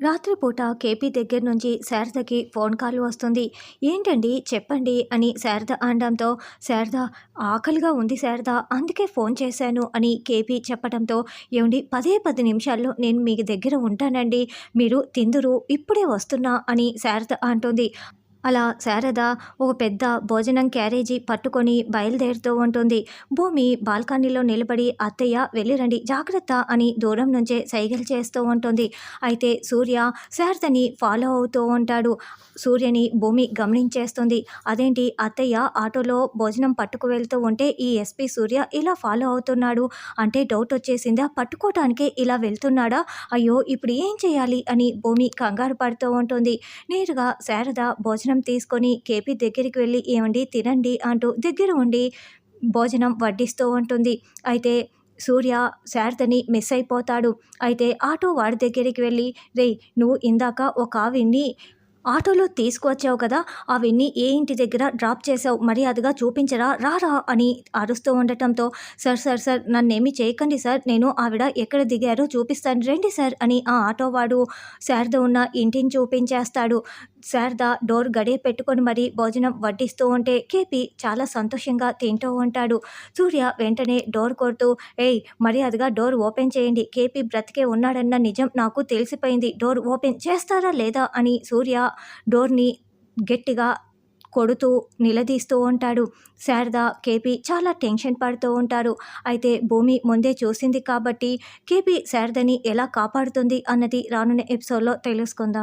రాత్రిపూట కేపీ దగ్గర నుంచి శారదకి ఫోన్ కాల్ వస్తుంది. ఏంటండి? చెప్పండి అని శారద అనడంతో శారద ఆకలిగా ఉంది శారద అందుకే ఫోన్ చేశాను అని కేపీ చెప్పడంతో ఏమండి పదే పది నిమిషాల్లో నేను మీ దగ్గర ఉంటానండి. మీరు తిందురు ఇప్పుడే వస్తున్నా అని శారద అంటుంది. అలా శారద ఒక పెద్ద భోజనం క్యారేజీ పట్టుకొని బయలుదేరుతూ ఉంటుంది. భూమి బాల్కనీలో నిలబడి అత్తయ్య వెళ్ళిరండి జాగ్రత్త అని దూరం నుంచే సైగలు చేస్తూ ఉంటుంది. అయితే సూర్య శారదని ఫాలో అవుతూ ఉంటాడు. సూర్యని భూమి గమనించేస్తుంది. అదేంటి అత్తయ్య ఆటోలో భోజనం పట్టుకు వెళ్తూ ఉంటే ఈ ఎస్పీ సూర్య ఇలా ఫాలో అవుతున్నాడు? అంటే డౌట్ వచ్చేసిందా? పట్టుకోవటానికే ఇలా వెళ్తున్నాడా? అయ్యో ఇప్పుడు ఏం చేయాలి? అని భూమి కంగారు పడుతూ ఉంటుంది. నేరుగా శారద భోజనం భోజనం తీసుకొని కేపీ దగ్గరికి వెళ్ళి ఏమండి తినండి అంటూ దగ్గర ఉండి భోజనం వడ్డిస్తూ ఉంటుంది. అయితే సూర్య శారదని మిస్ అయిపోతాడు. అయితే ఆటో వాడి దగ్గరికి వెళ్ళి రే నువ్వు ఇందాక ఒక ఆవిడ్ని ఆటోలో తీసుకువచ్చావు కదా అవన్నీ ఏ ఇంటి దగ్గర డ్రాప్ చేసావు మర్యాదగా చూపించరా? రారా? అని అరుస్తూ ఉండటంతో సార్ సార్ సార్ నన్నేమి చేయకండి సార్ నేను ఆవిడ ఎక్కడ దిగారో చూపిస్తాను రండి సార్ అని ఆ ఆటో వాడు శారద ఉన్న ఇంటిని చూపించేస్తాడు. శారద డోర్ గడియ పెట్టుకొని మరీ భోజనం వడ్డిస్తూ ఉంటే కేపీ చాలా సంతోషంగా తింటూ ఉంటాడు. సూర్య వెంటనే డోర్ కొడుతూ ఏయ్ మర్యాదగా డోర్ ఓపెన్ చేయండి. కేపీ బ్రతికే ఉన్నాడన్న నిజం నాకు తెలిసిపోయింది. డోర్ ఓపెన్ చేస్తారా లేదా? అని సూర్య డోర్ని గట్టిగా కొడుతూ నిలదీస్తూ ఉంటాడు. శారద కేపీ చాలా టెన్షన్ పడుతూ ఉంటారు. అయితే భూమి ముందే చూసింది కాబట్టి కేపీ శారదని ఎలా కాపాడుతుంది అన్నది రానున్న ఎపిసోడ్లో తెలుసుకుందాం.